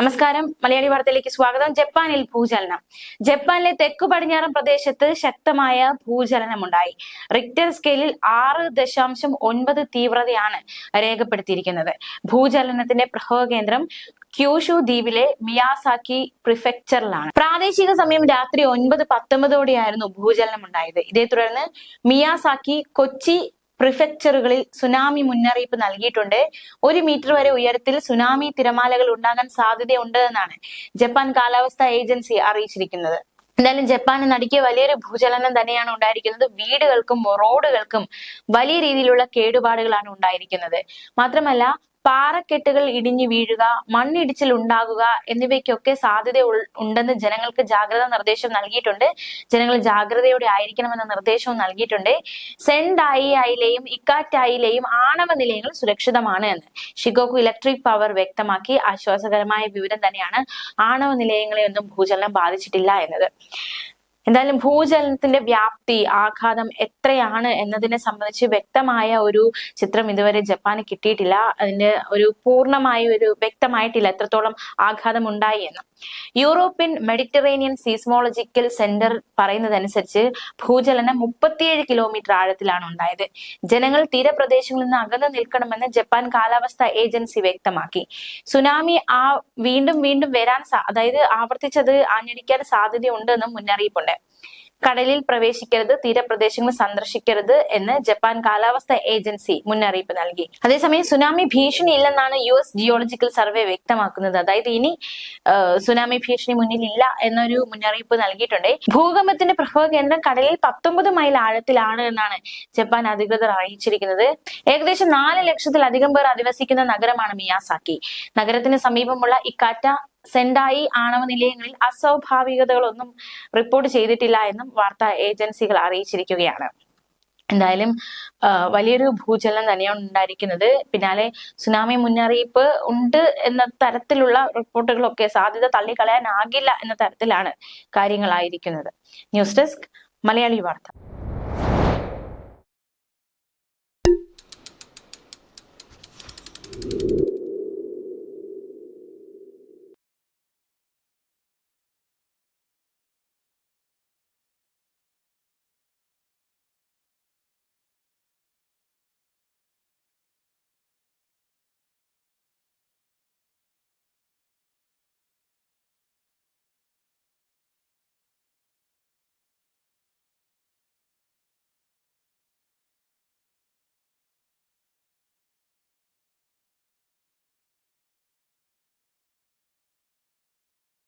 നമസ്കാരം. മലയാളി വാർത്തയിലേക്ക് സ്വാഗതം. ജപ്പാനിൽ ഭൂചലനം. ജപ്പാനിലെ തെക്കു പടിഞ്ഞാറൻ പ്രദേശത്ത് ശക്തമായ ഭൂചലനമുണ്ടായി. റിക്ടർ സ്കെയിലിൽ ആറ് ദശാംശം ഒൻപത് തീവ്രതയാണ് രേഖപ്പെടുത്തിയിരിക്കുന്നത്. ഭൂചലനത്തിന്റെ പ്രഭവ കേന്ദ്രം ക്യൂഷു ദ്വീപിലെ മിയാസാക്കി പ്രിഫെക്ചറിലാണ്. പ്രാദേശിക സമയം രാത്രി ഒൻപത് പത്തൊമ്പതോടെയായിരുന്നു ഭൂചലനം ഉണ്ടായത് ഇതേ തുടർന്ന് മിയാസാക്കി കൊച്ചി പ്രിഫെക്ചറുകളിൽ സുനാമി മുന്നറിയിപ്പ് നൽകിയിട്ടുണ്ട്. ഒരു മീറ്റർ വരെ ഉയരത്തിൽ സുനാമി തിരമാലകൾ ഉണ്ടാകാൻ സാധ്യതയുണ്ട് എന്നാണ് ജപ്പാൻ കാലാവസ്ഥാ ഏജൻസി അറിയിച്ചിരിക്കുന്നത്. എന്തായാലും ജപ്പാന് നടുക്കിയ വലിയൊരു ഭൂചലനം തന്നെയാണ് ഉണ്ടായിരിക്കുന്നത്. വീടുകൾക്കും റോഡുകൾക്കും വലിയ രീതിയിലുള്ള കേടുപാടുകളാണ് ഉണ്ടായിരിക്കുന്നത്. മാത്രമല്ല പാറക്കെട്ടുകൾ ഇടിഞ്ഞു വീഴുക മണ്ണിടിച്ചിൽ ഉണ്ടാകുക എന്നിവയ്ക്കൊക്കെ സാധ്യത ഉണ്ടെന്ന് ജനങ്ങൾക്ക് ജാഗ്രത നിർദ്ദേശം നൽകിയിട്ടുണ്ട്. ജനങ്ങൾ ജാഗ്രതയോടെ ആയിരിക്കണമെന്ന നിർദ്ദേശവും നൽകിയിട്ടുണ്ട്. സെൻഡായിയിലെയും ഇക്കാറ്റായിലെയും ആണവ നിലയങ്ങൾ സുരക്ഷിതമാണ് എന്ന് ഷിഗോക്കു ഇലക്ട്രിക് പവർ വ്യക്തമാക്കി ആശ്വാസകരമായ വിവരം തന്നെയാണ് ആണവ നിലയങ്ങളെ ഒന്നും ഭൂചലനം ബാധിച്ചിട്ടില്ല എന്നത്. എന്തായാലും ഭൂചലനത്തിന്റെ വ്യാപ്തി ആഘാതം എത്രയാണ് എന്നതിനെ സംബന്ധിച്ച് വ്യക്തമായ ഒരു ചിത്രം ഇതുവരെ ജപ്പാന് കിട്ടിയിട്ടില്ല. അതിന്റെ ഒരു പൂർണമായ ഒരു വ്യക്തമായിട്ടില്ല എത്രത്തോളം ആഘാതം ഉണ്ടായി എന്ന്. യൂറോപ്യൻ മെഡിറ്ററേനിയൻ സീസ്മോളജിക്കൽ സെന്റർ പറയുന്നതനുസരിച്ച് ഭൂചലനം മുപ്പത്തിയേഴ് കിലോമീറ്റർ ആഴത്തിലാണ് ഉണ്ടായത്. ജനങ്ങൾ തീരപ്രദേശങ്ങളിൽ നിന്ന് അകന്നു നിൽക്കണമെന്ന് ജപ്പാൻ കാലാവസ്ഥ ഏജൻസി വ്യക്തമാക്കി. സുനാമി ആ വീണ്ടും വീണ്ടും വരാൻ അതായത് ആവർത്തിച്ചത് ആഞ്ഞടിക്കാൻ സാധ്യതയുണ്ടെന്നും മുന്നറിയിപ്പുണ്ട്. കടലിൽ പ്രവേശിക്കരുത് തീരപ്രദേശങ്ങൾ സന്ദർശിക്കരുത് എന്ന് ജപ്പാൻ കാലാവസ്ഥ ഏജൻസി മുന്നറിയിപ്പ് നൽകി. അതേസമയം സുനാമി ഭീഷണി ഇല്ലെന്നാണ് യു എസ് ജിയോളജിക്കൽ സർവേ വ്യക്തമാക്കുന്നത്. അതായത് ഇനി സുനാമി ഭീഷണി മുന്നിൽ ഇല്ല എന്നൊരു മുന്നറിയിപ്പ് നൽകിയിട്ടുണ്ട്. ഭൂകമ്പത്തിന്റെ പ്രഭവ കേന്ദ്രം കടലിൽ പത്തൊമ്പത് മൈൽ ആഴത്തിലാണ് എന്നാണ് ജപ്പാൻ അധികൃതർ അറിയിച്ചിരിക്കുന്നത്. ഏകദേശം നാല് ലക്ഷത്തിലധികം പേർ അധിവസിക്കുന്ന നഗരമാണ് മിയാസാക്കി. നഗരത്തിന് സമീപമുള്ള ഇക്കാറ്റ സെൻഡായി ആണവ നിലയങ്ങളിൽ അസ്വാഭാവികതകളൊന്നും റിപ്പോർട്ട് ചെയ്തിട്ടില്ല എന്നും വാർത്താ ഏജൻസികൾ അറിയിച്ചിരിക്കുകയാണ്. എന്തായാലും വലിയൊരു ഭൂചലനം തന്നെയാണ് ഉണ്ടായിരിക്കുന്നത്. പിന്നാലെ സുനാമി മുന്നറിയിപ്പ് ഉണ്ട് എന്ന തരത്തിലുള്ള റിപ്പോർട്ടുകളൊക്കെ സാധ്യത തള്ളിക്കളയാനാകില്ല എന്ന തരത്തിലാണ് കാര്യങ്ങളായിരിക്കുന്നത്. ന്യൂസ് ഡെസ്ക് മലയാളി വാർത്ത.